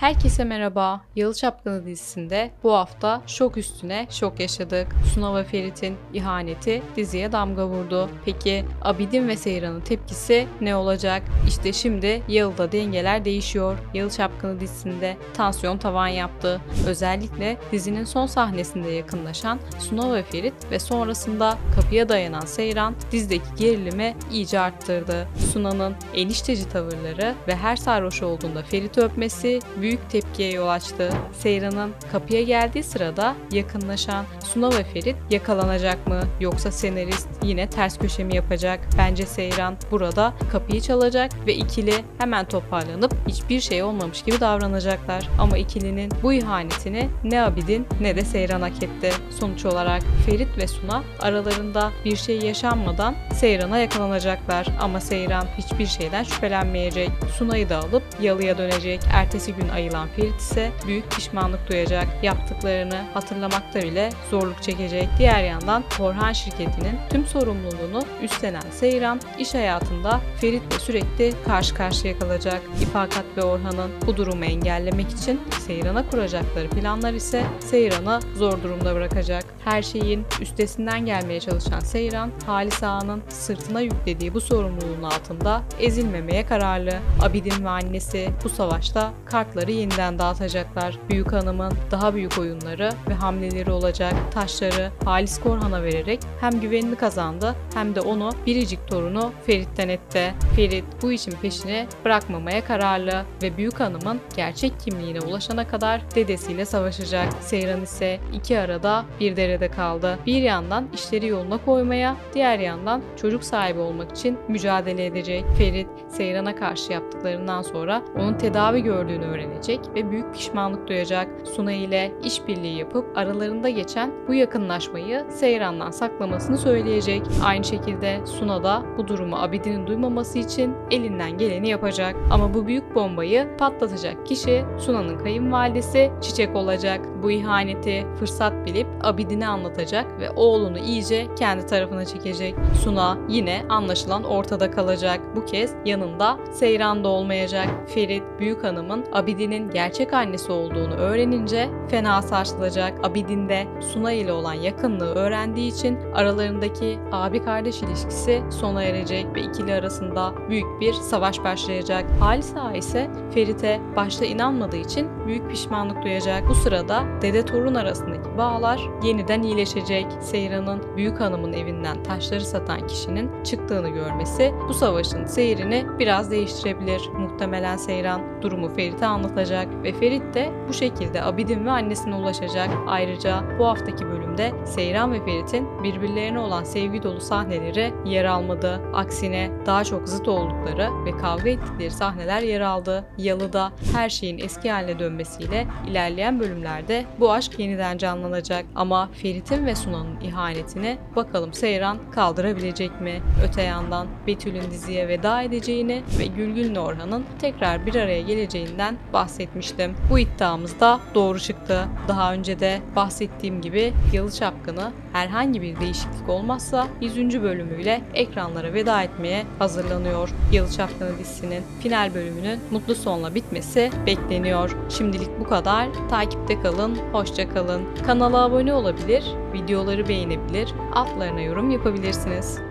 Herkese merhaba. Yalı Çapkını dizisinde bu hafta şok üstüne şok yaşadık. Suna ve Ferit'in ihaneti diziye damga vurdu. Peki Abidin ve Seyran'ın tepkisi ne olacak? İşte şimdi Yalı'da dengeler değişiyor. Yalı Çapkını dizisinde tansiyon tavan yaptı. Özellikle dizinin son sahnesinde yakınlaşan Suna ve Ferit ve sonrasında kapıya dayanan Seyran dizideki gerilimi iyice arttırdı. Suna'nın enişteci tavırları ve her sarhoş olduğunda Ferit'i öpmesi büyük tepkiye yol açtı. Seyran'ın kapıya geldiği sırada yakınlaşan Suna ve Ferit yakalanacak mı yoksa senarist yine ters köşe mi yapacak? Bence Seyran burada kapıyı çalacak ve ikili hemen toparlanıp hiçbir şey olmamış gibi davranacaklar. Ama ikilinin bu ihanetini ne Abidin ne de Seyran hak etti. Sonuç olarak Ferit ve Suna aralarında bir şey yaşanmadan Seyran'a yakalanacaklar. Ama Seyran hiçbir şeyden şüphelenmeyecek. Suna'yı da alıp yalıya dönecek. Ertesi gün ayılan Ferit ise büyük pişmanlık duyacak. Yaptıklarını hatırlamakta bile zorluk çekecek. Diğer yandan Korhan şirketinin tüm sorumluluğunu üstlenen Seyran iş hayatında Ferit'le sürekli karşı karşıya kalacak. İfakat ve Orhan'ın bu durumu engellemek için Seyran'a kuracakları planlar ise Seyran'ı zor durumda bırakacak. Her şeyin üstesinden gelmeye çalışan Seyran, Halis Ağa'nın sırtına yüklediği bu sorumluluğun altında ezilmemeye kararlı. Abidin ve annesi bu savaşta kartları yeniden dağıtacaklar. Büyük hanımın daha büyük oyunları ve hamleleri olacak. Taşları Halis Korhan'a vererek hem güvenini kazandı hem de onu biricik torunu Ferit'ten etti. Ferit bu işin peşini bırakmamaya kararlı ve büyük hanımın gerçek kimliğine ulaşana kadar dedesiyle savaşacak. Seyran ise iki arada bir derede kaldı. Bir yandan işleri yoluna koymaya, diğer yandan çocuk sahibi olmak için mücadele edecek. Ferit, Seyran'a karşı yaptıklarından sonra onun tedavi gördüğünü öğrenecek ve büyük pişmanlık duyacak. Suna ile işbirliği yapıp aralarında geçen bu yakınlaşmayı Seyran'dan saklamasını söyleyecek. Aynı şekilde Suna da bu durumu Abidin'in duymaması için elinden geleni yapacak. Ama bu büyük bombayı patlatacak kişi Suna'nın kayınvalidesi Çiçek olacak. Bu ihaneti fırsat bilip Abidin'e anlatacak ve oğlunu iyice kendi tarafına çekecek. Suna yine anlaşılan ortada kalacak. Bu kez yanında Seyran da olmayacak. Ferit büyük hanımın Abidin'in gerçek annesi olduğunu öğrenince fena sarsılacak. Abidin de Suna ile olan yakınlığı öğrendiği için aralarındaki abi kardeş ilişkisi sona erecek ve ikili arasında büyük bir savaş başlayacak. Halis Ağa ise Ferit'e başta inanmadığı için büyük pişmanlık duyacak. Bu sırada dede torun arasındaki bağlar yeniden iyileşecek. Seyran'ın büyük hanımın evinden taşları satan kişinin çıktığını görmesi bu savaşın seyrini biraz değiştirebilir. Muhtemelen Seyran durumu Ferit'e anlatacak ve Ferit de bu şekilde Abidin ve annesine ulaşacak. Ayrıca bu haftaki bölümde Seyran ve Ferit'in birbirlerine olan sevgi dolu sahneleri yer almadı. Aksine daha çok zıt oldukları ve kavga ettikleri sahneler yer aldı. Yalı'da her şeyin eski haline dönmesiyle ilerleyen bölümlerde bu aşk yeniden canlanacak. Ama Ferit'in ve Sunan'ın ihanetini bakalım Seyran kaldırabilecek mi? Öte yandan Betül'ün diziye veda edeceğini ve Gülgün'le Orhan'ın tekrar bir araya geleceğinden bahsetmiştim. Bu iddiamız da doğru çıktı. Daha önce de bahsettiğim gibi Yalı Çapkını herhangi bir değişiklik olmazsa 100. bölümüyle ekranlara veda etmeye hazırlanıyor. Yalı Çapkını dizisinin final bölümünün mutlu sonla bitmesi bekleniyor. Şimdilik bu kadar. Takipte kalın, hoşça kalın. Kanala abone olabilir, videoları beğenebilir, altlarına yorum yapabilirsiniz.